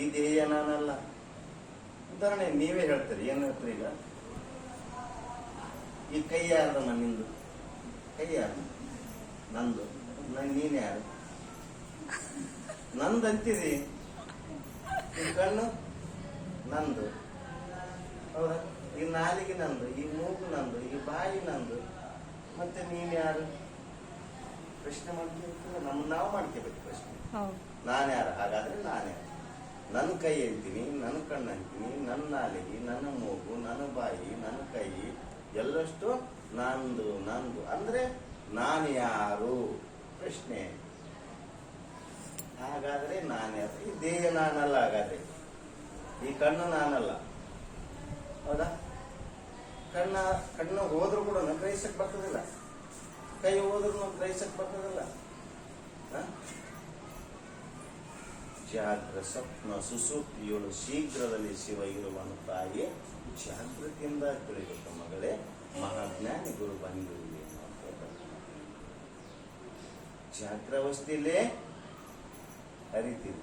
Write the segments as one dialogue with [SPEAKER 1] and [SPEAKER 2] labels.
[SPEAKER 1] ಈ ದೇಹ ನಾನಲ್ಲ? ಉದಾಹರಣೆ ನೀವೇ ಹೇಳ್ತೀರಿ ಏನು ಹೇಳ್ತೀರಿ ಈಗ? ಈ ಕೈ ಯಾರ್ದು ನಿಂದು ಕೈ ಯಾರು ನಂದು. ನನ್ ನೀನೇ ಯಾರು? ನಂದು ಅಂತಿದಿ ಈ ಕಣ್ಣು? ನಂದು. ಹೌದಾ? ಈ ನಾಲಿಗೆ ನಂದು ಈ ಮೂಗು ನಂದು ಈ ಬಾಯಿ ನಂದು. ಮತ್ತೆ ನೀನ್ ಯಾರು? ಪ್ರಶ್ನೆ ಮಾಡ್ತೀವಿ ನಮ್ಮ ನಾವು ಮಾಡ್ಕೋಬೇಕು ಪ್ರಶ್ನೆ. ನಾನು ಯಾರು? ಹಾಗಾದ್ರೆ ನಾನು. ಯಾರು ನನ್ನ ಕೈ ಅಂತೀನಿ ನನ್ನ ಕಣ್ಣು ಅಂತೀನಿ, ನನ್ನ ನಾಲಿಗೆ, ನನ್ನ ಮೂಗು, ನನ್ನ ಬಾಯಿ, ನನ್ನ ಕೈ, ಎಲ್ಲಷ್ಟು ನಂದು ನಂದು. ಅಂದ್ರೆ ನಾನು ಯಾರು? ಪ್ರಶ್ನೆ. ಹಾಗಾದ್ರೆ ನಾನು ಯಾರು ಈ ದೇಹ ನಾನಲ್ಲ ಹಾಗಾದ್ರೆ. ಈ ಕಣ್ಣು ನಾನಲ್ಲ. ಹೌದಾ? ಕಣ್ಣ, ಕಣ್ಣು ಹೋದ್ರು ಕೂಡ ಗ್ರಹಿಸಕ್ ಬರ್ತದಿಲ್ಲ. ಕೈ ಹೋದ್ರು ಗ್ರಹಿಸಕ್ ಬರ್ತದಿಲ್ಲ. ಜಾಗ್ರ ಸ್ವಪ್ನ ಸುಸೂಪ್ತಿಯೋಳು ಶೀಘ್ರದಲ್ಲಿ ಶಿವ ಇರುವನು ತಾಯಿ ಜಾಗೃತಿಯಿಂದ ತಿಳಿಬೇಕು ಮಗಳೇ ಮಹಾಜ್ಞಾನಿ ಗುರು ಬಂದಿರುವೆ ಜಾಗ್ರವಸ್ಥೆಯಲ್ಲೇ ಅರಿತೀವಿ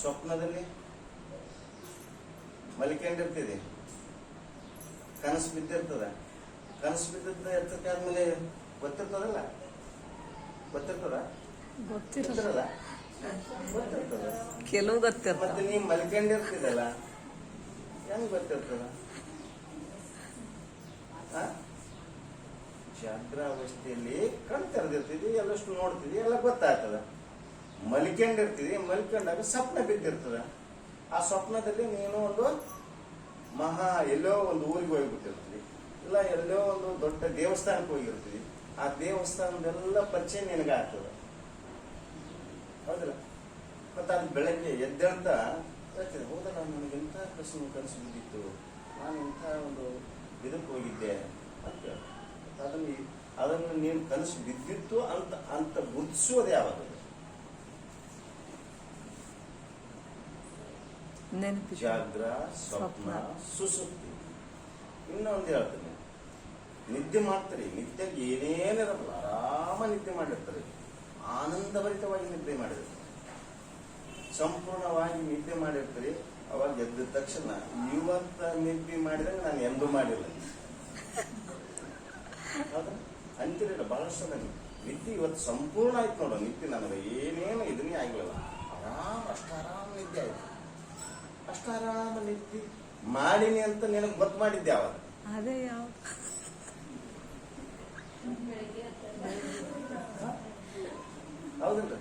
[SPEAKER 1] ಸ್ವಪ್ನದಲ್ಲಿ ಮಲಿಕೊಂಡಿರ್ತಿದೆ ಕನಸು ಬಿದ್ದಿರ್ತದ. ಕನಸು ಬಿದ್ದ ಎತ್ತಕ್ಕಾದ್ಮೇಲೆ ಗೊತ್ತಿರ್ತದಲ್ಲ? ಗೊತ್ತಿರ್ತದ?
[SPEAKER 2] ಗೊತ್ತಿರಲ್ಲ.
[SPEAKER 1] ಗೊತ್ತಿರ್ತದ.
[SPEAKER 2] ಕೆಲವು
[SPEAKER 1] ಮತ್ತೆ
[SPEAKER 2] ಗೊತ್ತಿರ್ತಾವ
[SPEAKER 1] ನೀವ್ ಮಲ್ಕೊಂಡಿರ್ತಿದಲ್ಲ ಹೆಂಗ್ ಗೊತ್ತಿರ್ತದ? ಜಾಗ್ರಾವಸ್ಥೆಯಲ್ಲಿ ಕಣ್ ತೆರೆದಿರ್ತಿದ್ವಿ, ಎಲ್ಲಷ್ಟು ನೋಡ್ತೀವಿ ಎಲ್ಲ ಗೊತ್ತಾಗ್ತದ. ಮಲ್ಕೊಂಡಿರ್ತಿದ್ವಿ, ಮಲ್ಕೊಂಡಾಗ ಸ್ವಪ್ನ ಬಿದ್ದಿರ್ತದ. ಆ ಸ್ವಪ್ನದಲ್ಲಿ ನೀನು ಒಂದು ಮಹಾ ಎಲ್ಲೋ ಒಂದು ಊರಿಗೆ ಹೋಗ್ಬಿಟ್ಟಿರ್ತೀವಿ. ಇಲ್ಲ, ಎಲ್ಲೋ ಒಂದು ದೊಡ್ಡ ದೇವಸ್ಥಾನಕ್ಕೆ ಹೋಗಿರ್ತೀವಿ. ಆ ದೇವಸ್ಥಾನದೆಲ್ಲ ಪರಿಚಯ ನಿನಗಾಗ್ತದ. ಹೌದಲ್ಲ? ಮತ್ತೆ ಅದು ಬೆಳಗ್ಗೆ ಎದ್ದೇಳ್ತ ಹೇಳ್ತೀನಿ ಹೌದಲ್ಲ ನನಗೆ ಎಂಥ ಕನಸು ಕನಸು ಬಿದ್ದಿತ್ತು ನಾನು ಇಂಥ ಒಂದು ಇದಕ್ಕೆ ಹೋಗಿದ್ದೆ? ಅಂತ ಅದನ್ನು ಅದನ್ನು ನೀನು ಕನಸು ಬಿದ್ದಿತ್ತು ಅಂತ ಅಂತ ಗುರುತಿಸೋದು ಯಾವಾಗ? ಜಾಗ್ರ ಸ್ವಪ್ನ ಸುಸುಪ್ತಿ. ಇನ್ನೊಂದು ಹೇಳ್ತೇನೆ. ನಿದ್ದೆ ಮಾಡ್ತಾರೆ. ನಿದ್ದೆಗೆ ಏನೇನಿರಲ್ಲ ಆರಾಮ ನಿದ್ದೆ ಮಾಡಿರ್ತಾರೆ. ಆನಂದಭರಿತವಾಗಿ ನಿದ್ರೆ ಮಾಡಿದ್ರು. ಸಂಪೂರ್ಣವಾಗಿ ನಿದ್ದೆ ಮಾಡಿರ್ತೀರಿ, ಅವಾಗ ಎದ್ದ ತಕ್ಷಣ ಇವತ್ತ ನಿದ್ದೆ ಮಾಡಿದಾಗ ನಾನು ಎಂದೂ ಮಾಡಿಲ್ಲ. ಹೌದಾ? ಅಂತಿರಲಿಲ್ಲ ಬಹಳಷ್ಟು ನನಗೆ ನಿದ್ದೆ. ಇವತ್ತು ಸಂಪೂರ್ಣ ಆಯ್ತು ನೋಡೋ, ನಿದ್ದೆ ನನಗೆ ಏನೇನು ಇದನ್ನೇ ಆಗಿಲ್ಲ ಆರಾಮ, ಅಷ್ಟು ಆರಾಮ ನಿದ್ದೆ ಆಯ್ತು. ಅಷ್ಟು ಆರಾಮ ನಿದ್ದೆ. ಮಾಡಿನಿ ಅಂತ ನಿನಗೆ ಗೊತ್ತು ಮಾಡಿದ್ದೆ ಅವಾಗ
[SPEAKER 2] ಅದೇ ಯಾವ
[SPEAKER 1] ಹೌದಿಲ್ಲ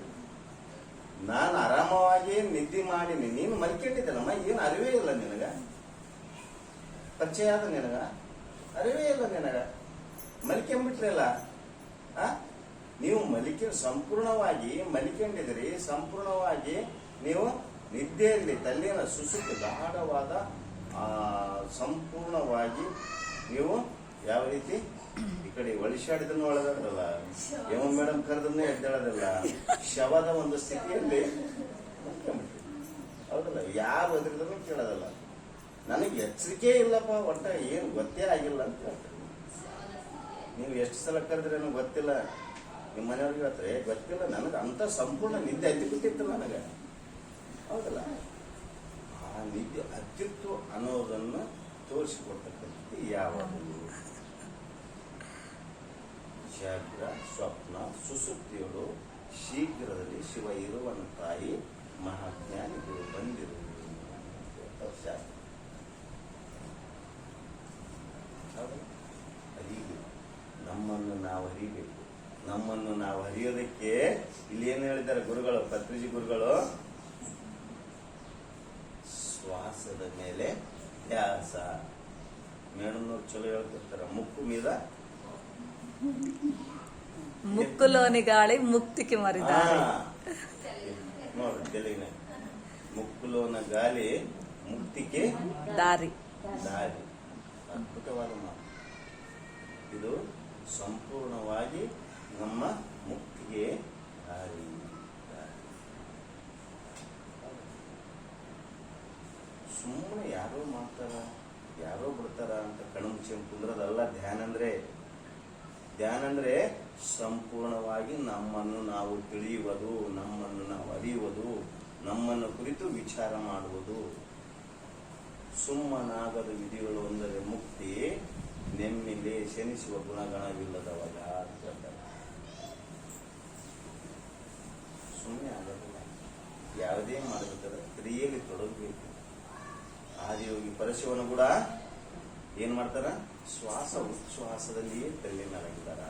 [SPEAKER 1] ನಾನು ಆರಾಮವಾಗಿ ನಿದ್ದೆ ಮಾಡೀನಿ ನೀನು ಮಲ್ಕೊಂಡಿದ್ದಲ್ಲಮ್ಮ ಏನು ಅರಿವೇ ಇಲ್ಲ ನಿನಗ. ಪರಿಚಯ ಆದ ನಿನಗ. ಅರಿವೇ ಇಲ್ಲ ನಿನಗ. ಮಲ್ಕೊಂಡ್ಬಿಟ್ರಲ್ಲ ಆ? ನೀವು ಮಲಿಕೆ, ಸಂಪೂರ್ಣವಾಗಿ ಮಲಿಕೊಂಡಿದ್ರಿ ಸಂಪೂರ್ಣವಾಗಿ ನೀವು ನಿದ್ದೆಯಲ್ಲಿ ತಲ್ಲಿನ ಸುಸುಕು ಗಾಢವಾದ ಸಂಪೂರ್ಣವಾಗಿ ನೀವು ಯಾವ ರೀತಿ? ಈ ಕಡೆ ಒಳಿಸಾಡಿದನ್ನು ಒಳಗಾದ್ರಲ್ಲ ಯಮ ಮೇಡಮ್ ಕರೆದನ್ನ ಎದ್ದೇಳೋದಿಲ್ಲ. ಶವದ ಒಂದು ಸ್ಥಿತಿಯಲ್ಲಿ. ಹೌದಲ್ಲ ಯಾರು ಒದರಿದ್ರು ಕೇಳೋದಲ್ಲ. ನನಗೆ ಎಚ್ಚರಿಕೆ ಇಲ್ಲಪ್ಪ ಒಟ್ಟ ಏನು ಗೊತ್ತೇ ಆಗಿಲ್ಲ ಅಂತ ಹೇಳ್ತಾರೆ. ನೀವು ಎಷ್ಟು ಸಲ ಕರೆದ್ರೇನು ಗೊತ್ತಿಲ್ಲ. ನಿಮ್ಮ ಮನೆಯವ್ರಿಗೆ ಹೇಳ್ತಾರೆ "ಏ, ಗೊತ್ತಿಲ್ಲ ನನಗೆ ಅಂತ ಸಂಪೂರ್ಣ ನಿದ್ದೆ ಹತ್ತಿ ಬಿಟ್ಟಿತ್ತು ನನಗೆ. ಹೌದಲ್ಲ? ಆ ನಿದ್ದೆ ಅತ್ಯುತ್ತು ಅನ್ನೋದನ್ನು ತೋರಿಸಿಕೊಡ್ತಕ್ಕಂಥದ್ದು ಯಾವಾಗಲೂ. ಜಾಗ್ರ ಸ್ವಪ್ನ ಸುಸುಪ್ತಿಗಳು ಶೀಘ್ರದಲ್ಲಿ ಶಿವ ಇರುವನ ತಾಯಿ ಮಹಾಜ್ಞಾನಿಗಳು ಬಂದಿರುವುದು? ಅರಿಬೇಕು ನಮ್ಮನ್ನು ನಾವು ಅರಿಬೇಕು ನಮ್ಮನ್ನು ನಾವು ಹರಿಯೋದಕ್ಕೆ ಇಲ್ಲಿ ಏನು ಹೇಳಿದ್ದಾರೆ ಗುರುಗಳು? ಪತ್ರಿಜಿ ಗುರುಗಳು? ಶ್ವಾಸದ ಮೇಲೆ ಧ್ಯಾಸ ಮೇಡನ್ನು ಚಲೋ ಹೇಳ್ತಿರ್ತಾರ ಮುಕ್ಕು ಮೀದ?
[SPEAKER 2] ಮುಕ್ಕುಲೋನಿ ಗಾಳಿ ಮುಕ್ತಿಕೆ ಮರಿದಾರೆ
[SPEAKER 1] ಆ, ನೋಡ್ರಿ ತೆಲುಗಿನ ಮುಕ್ಕುಲೋನ ಗಾಲಿ ಮುಕ್ತಿಗೆ
[SPEAKER 2] ದಾರಿ.
[SPEAKER 1] ದಾರಿ. ಅದ್ಭುತವಾದ ಮಾತು. ಇದು ಸಂಪೂರ್ಣವಾಗಿ ನಮ್ಮ ಮುಕ್ತಿಗೆ ದಾರಿ. ದಾರಿ. ಸುಮ್ಮನೆ ಯಾರೋ ಮಾಡ್ತಾರ ಯಾರೋ ಬಿಡ್ತಾರ ಅಂತ ಕಣ್ಮುಚ್ಚಿ ಕುಂದ್ರದಲ್ಲ ಧ್ಯಾನ ಅಂದ್ರೆ ಧ್ಯಾನ ಅಂದರೆ ಸಂಪೂರ್ಣವಾಗಿ ನಮ್ಮನ್ನು ನಾವು ತಿಳಿಯುವುದು, ನಮ್ಮನ್ನು ನಾವು ಅರಿಯುವುದು, ನಮ್ಮನ್ನು ಕುರಿತು ವಿಚಾರ ಮಾಡುವುದು. ಸುಮ್ಮನಾಗದ ವಿಧಿಗಳು ಅಂದರೆ ಮುಕ್ತಿ, ನೆಮ್ಮಿಲೆ ಶನಿಸುವ ಗುಣಗಣವಿಲ್ಲದವಾಗ. ಸುಮ್ಮನೆ ಆಗೋದಿಲ್ಲ. ಯಾವುದೇ ಮಾಡಬೇಕಾದ್ರೆ ಕ್ರಿಯೆಯಲ್ಲಿ ತೊಡಗಬೇಕು. ಆದಿಯೋಗಿ ಪರಶಿವನು ಕೂಡ ಏನ್ ಮಾಡ್ತಾರ ಶ್ವಾಸ ಉಚ್ಛ್ವಾಸದಲ್ಲಿಯೇ ತಲ್ಲಿನಡಗಿದಾರ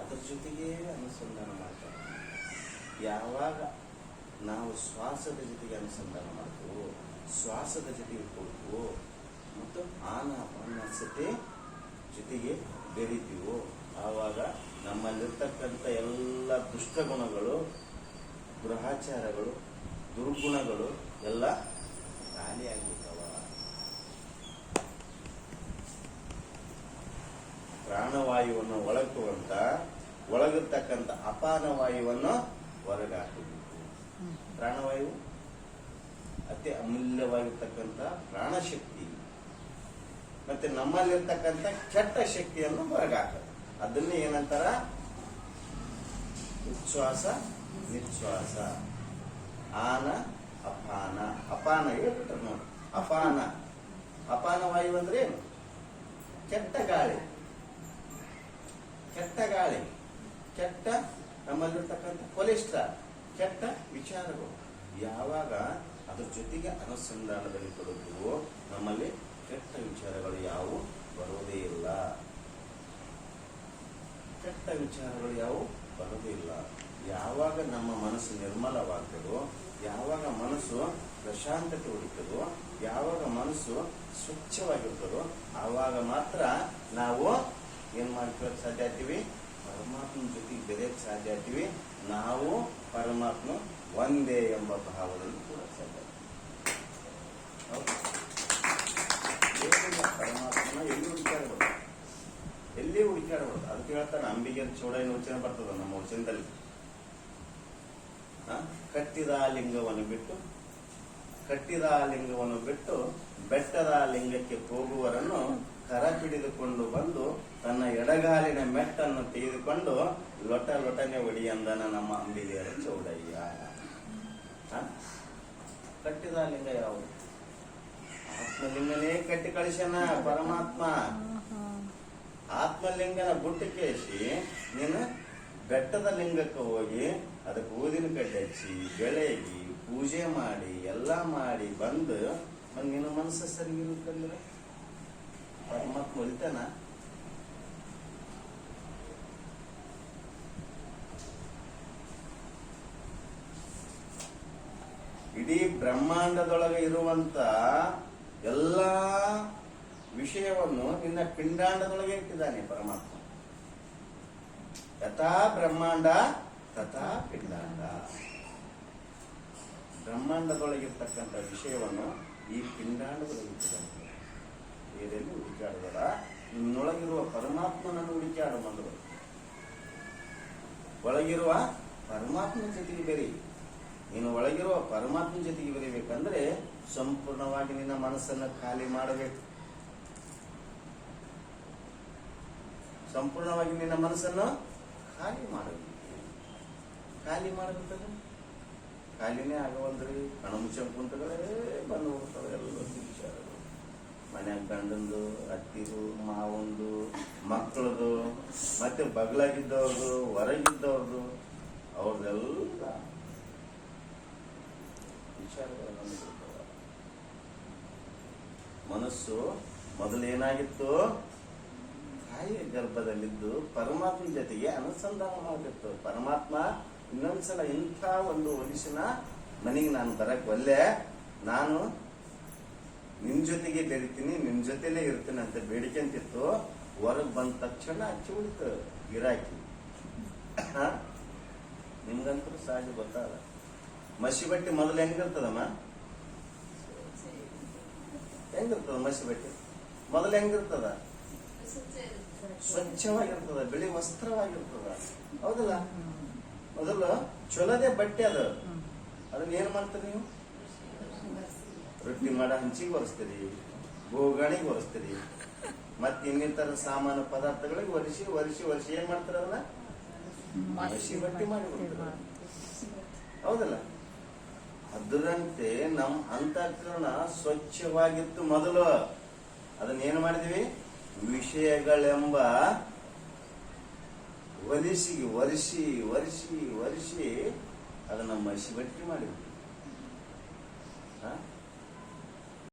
[SPEAKER 1] ಅದರ ಜೊತೆಗೆ ಅನುಸಂಧಾನ ಮಾಡ್ತಾರೆ. ಯಾವಾಗ ನಾವು ಶ್ವಾಸದ ಜೊತೆಗೆ ಅನುಸಂಧಾನ ಮಾಡ್ತೀವೋ, ಶ್ವಾಸದ ಜೊತೆಗೆ ಕೊಡ್ತೀವೋ ಮತ್ತು ಆನಾಪಾನಸತೆ ಜೊತೆಗೆ ಬೆರಿತೀವೋ, ಆವಾಗ ನಮ್ಮಲ್ಲಿರ್ತಕ್ಕಂಥ ಎಲ್ಲ ದುಷ್ಟಗುಣಗಳು ಗೃಹಾಚಾರಗಳು ದುರ್ಗುಣಗಳು ಎಲ್ಲ ಪ್ರಾಣವಾಯುವನ್ನು ಒಳಗುವಂತ ಒಳಗಿರ್ತಕ್ಕಂಥ ಅಪಾನ ವಾಯುವನ್ನು ಹೊರಗಾಕಬೇಕು. ಪ್ರಾಣವಾಯು, ಅತಿ ಅಮೂಲ್ಯವಾಗಿರ್ತಕ್ಕಂಥ ಪ್ರಾಣಶಕ್ತಿ. ಮತ್ತೆ ನಮ್ಮಲ್ಲಿರ್ತಕ್ಕಂಥ ಕೆಟ್ಟ ಶಕ್ತಿಯನ್ನು ಹೊರಗಾಕದು ಅದನ್ನೇ ಏನಂತಾರ? ಉಚ್ಛ್ವಾಸ ನಿಶ್ವಾಸ ಆನ, ಅಪಾನ. ಅಪಾನ ಹೇಳ್ಬಿಟ್ರೆ ನೋಡಿ. ಅಪಾನ. ಅಪಾನ ವಾಯು ಅಂದ್ರೆ ಏನು? ಕೆಟ್ಟ ಗಾಳಿ. ಕೆಟ್ಟ ಗಾಳಿ ಕೆಟ್ಟ ನಮ್ಮಲ್ಲಿರ್ತಕ್ಕಂಥ ಕೊಲೆಸ್ಟ್ರಾಲ್ ಕೆಟ್ಟ ವಿಚಾರಗಳು. ಯಾವಾಗ ಅದ್ರ ಜೊತೆಗೆ ಅನುಸಂಧಾನದಲ್ಲಿ ತೊಡಗುವೋ ನಮ್ಮಲ್ಲಿ ಕೆಟ್ಟ ವಿಚಾರಗಳು ಯಾವುವು? ಬರೋದೇ ಇಲ್ಲ. ಕೆಟ್ಟ ವಿಚಾರಗಳು ಯಾವುವು? ಬರೋದೇ ಇಲ್ಲ. ಯಾವಾಗ ನಮ್ಮ ಮನಸ್ಸು ನಿರ್ಮಲವಾಗ್ತದೋ, ಯಾವಾಗ ಮನಸ್ಸು ಪ್ರಶಾಂತತೆ ಉಳಿತದೋ ಯಾವಾಗ ಮನಸ್ಸು ಸ್ವಚ್ಛವಾಗಿರ್ತದೋ, ಆವಾಗ ಮಾತ್ರ ನಾವು ಏನ್ ಮಾಡ್ಕೊಳಕ್ ಸಾಧ್ಯ ಆಗ್ತೀವಿ? ಪರಮಾತ್ಮನ ಜೊತೆಗೆ ಬೆರೆಯಕ್ ಸಾಧ್ಯ ಆಗ್ತೀವಿ. ನಾವು ಪರಮಾತ್ಮ ಒಂದೇ ಎಂಬ ಭಾವದಲ್ಲಿ ಕೂಡ ಸಾಧ್ಯ ಪರಮಾತ್ಮನ ಎಲ್ಲಿ ಹುಡುಕಾಡ್ಬೋದು ಎಲ್ಲಿ ಹುಡುಕಾಡ್ಬೋದು ಅದಕ್ಕೆ ಹೇಳ್ತಾರೆ, ಅಂಬಿಗೆ ಚೋಡೈನ ವಚನ ಬರ್ತದ ನಮ್ಮ ವಚನದಲ್ಲಿ? ಕಟ್ಟಿದ ಲಿಂಗವನ್ನು ಬಿಟ್ಟು, ಕಟ್ಟಿದ ಲಿಂಗವನ್ನು ಬಿಟ್ಟು ಬೆಟ್ಟದ ಲಿಂಗಕ್ಕೆ ಹೋಗುವರನ್ನು ಕರ ಹಿಡಿದುಕೊಂಡು ಬಂದು ತನ್ನ ಎಡಗಾಲಿನ ಮೆಟ್ಟನ್ನು ತೆಗೆದುಕೊಂಡು ಲೊಟ ಲೊಟನೆ ಒಡಿಯಂದನ ನಮ್ಮ ಅಂಬಿಗೆಯರ ಚೌಡಯ್ಯ? ಕಟ್ಟಿದ ಲಿಂಗ ಯಾವುದು? ಆತ್ಮಲಿಂಗನೇ ಕಟ್ಟಿ ಕಳಿಸನ ಪರಮಾತ್ಮ. ಆತ್ಮಲಿಂಗನ ಬುಟ್ಟು ಕೇಸಿ ನೀನು ಬೆಟ್ಟದ ಲಿಂಗಕ್ಕೆ ಹೋಗಿ ಅದಕ್ಕೆ ಊದಿನ ಕಡ್ಡಿ ಹಚ್ಚಿ, ಬೆಳಗಿ, ಪೂಜೆ ಮಾಡಿ, ಎಲ್ಲ ಮಾಡಿ ಬಂದು ನಿನ್ನ ಮನಸ್ಸು ಸರಿ ಇರುತ್ತಂದ್ರೆ ಪರಮಾತ್ಮ ಒಲಿತಾನ? ಇಡೀ ಬ್ರಹ್ಮಾಂಡದೊಳಗೆ ಇರುವಂತ ಎಲ್ಲಾ ವಿಷಯವನ್ನು ನಿನ್ನ ಪಿಂಡಾಂಡದೊಳಗೆ ಇಟ್ಟಿದ್ದಾನೆ ಪರಮಾತ್ಮ. ಯಥಾ ಬ್ರಹ್ಮಾಂಡ, ತಥಾ ಪಿಂಡಾಂಡ. ಬ್ರಹ್ಮಾಂಡದೊಳಗಿರ್ತಕ್ಕಂಥ ವಿಷಯವನ್ನು ಈ ಪಿಂಡಾಂಡದೊಳಗೆ ಇಟ್ಟಿದ್ದಾನೆ. ಬೇರೆಲ್ಲಿ ಹುಡುಕಾಡಬೇಡ ನಿನ್ನೊಳಗಿರುವ ಪರಮಾತ್ಮನನ್ನು ಹುಡುಕಾಡು ಮೊದಲು ಒಳಗಿರುವ ಪರಮಾತ್ಮನ ಜೊತೆಗೆ ಬೆರಿ. ನೀನು ಒಳಗಿರುವ ಪರಮಾತ್ಮನ ಜೊತೆಗೆ ಬೆರಿಬೇಕಂದ್ರೆ ಸಂಪೂರ್ಣವಾಗಿ ನಿನ್ನ ಮನಸ್ಸನ್ನು ಖಾಲಿ ಮಾಡಬೇಕು. ಸಂಪೂರ್ಣವಾಗಿ ನಿನ್ನ ಮನಸ್ಸನ್ನು ಖಾಲಿ ಮಾಡಬೇಕು. ಖಾಲಿ ಮಾಡಬೇಕಂದ್ರೆ? ಖಾಲಿನೇ ಆಗವಲ್ರಿ. ಕಣಮುಚ್ಚ ಕುಂತಗಳೇ ಬಂದು ಹೋಗ್ತವೆ ಎಲ್ಲ ವಿಚಾರಗಳು ಮನ್ಯಾಗ ಗಂಡಂದು, ಅತ್ತಿದು, ಮಾವಂದು ಮಕ್ಕಳದು ಮತ್ತೆ ಬಗ್ಲಾಗಿದ್ದವ್ರದು, ಹೊರಗಿದ್ದವ್ರದು ಬಂದ್ಬಿಡ್ತವೆ. ಮನಸ್ಸು ಮೊದಲೇನಾಗಿತ್ತು ತಾಯಿಯ ಗರ್ಭದಲ್ಲಿದ್ದು ಪರಮಾತ್ಮನ ಜೊತೆಗೆ ಅನುಸಂಧಾನವಾಗಿತ್ತು ಪರಮಾತ್ಮ ಇನ್ನೊಂದ್ಸಲ ಇಂಥ ಒಂದು ಒಲಿಸಿನ ಮನೆಗೆ ನಾನು ಬರಕ್ ಒಲ್ಲೆ ನಾನು ನಿನ್ ಜೊತೆಗೆ ಬೆರಿತೀನಿ ನಿಮ್ ಜೊತೆಲೇ ಇರ್ತೀನಿ ಅಂತ ಬೇಡಿಕೆ ಅಂತಿತ್ತು. ಹೊರಗ್ ಬಂದ ತಕ್ಷಣ ಹಚ್ಚಿ ಉಳಿತು ಗಿರಾಕಿ? ನಿಮ್ಗಂತೂ ಸಹಜ ಗೊತ್ತಾದ ಮಸಿ ಬಟ್ಟೆ ಮೊದಲು ಹೆಂಗಿರ್ತದಮ್ಮ? ಹೆಂಗಿರ್ತದ ಮಸಿ ಬಟ್ಟೆ? ಮೊದಲು ಹೆಂಗಿರ್ತದ? ಸ್ವಚ್ಛವಾಗಿರ್ತದ ಬಿಳಿ ವಸ್ತ್ರವಾಗಿರ್ತದ. ಹೌದಲ್ಲ? ಮೊದಲು ಚೊಲೋದೇ ಬಟ್ಟೆ ಅದು. ಅದನ್ನ ಏನ್ ಮಾಡ್ತೀರಿ ನೀವು? ರೊಟ್ಟಿ ಮಾಡೋ ಹಂಚಿಗೆ ಒರೆಸ್ತೀರಿ ಗೋಗಣಿಗೆ ಒರೆಸ್ತೀರಿ. ಮತ್ತೆ ಇನ್ನಿತರ ಸಾಮಾನು ಪದಾರ್ಥಗಳಿಗೆ ಒರೆಸಿ ಒರೆಸಿ ಒರೆಸಿ. ಏನ್ ಮಾಡ್ತಾರ ಅದನ್ನ? ಒರೆಸಿ ರೊಟ್ಟಿ ಮಾಡಿ ಹೌದಲ್ಲ? ಅದರಂತೆ ನಮ್ ಅಂತಃಕರಣ ಸ್ವಚ್ಛವಾಗಿತ್ತು ಮೊದಲು. ಅದನ್ನ ಏನ್ ಮಾಡಿದ್ವಿ? ವಿಷಯಗಳೆಂಬ ಒಲಿಸಿ ಒರೆಸಿ ಒರೆಸಿ ಒರೆಸಿ ಅದನ್ನ ಮಸಿ ಬಟ್ಟಿ ಮಾಡಿದ್ವಿ.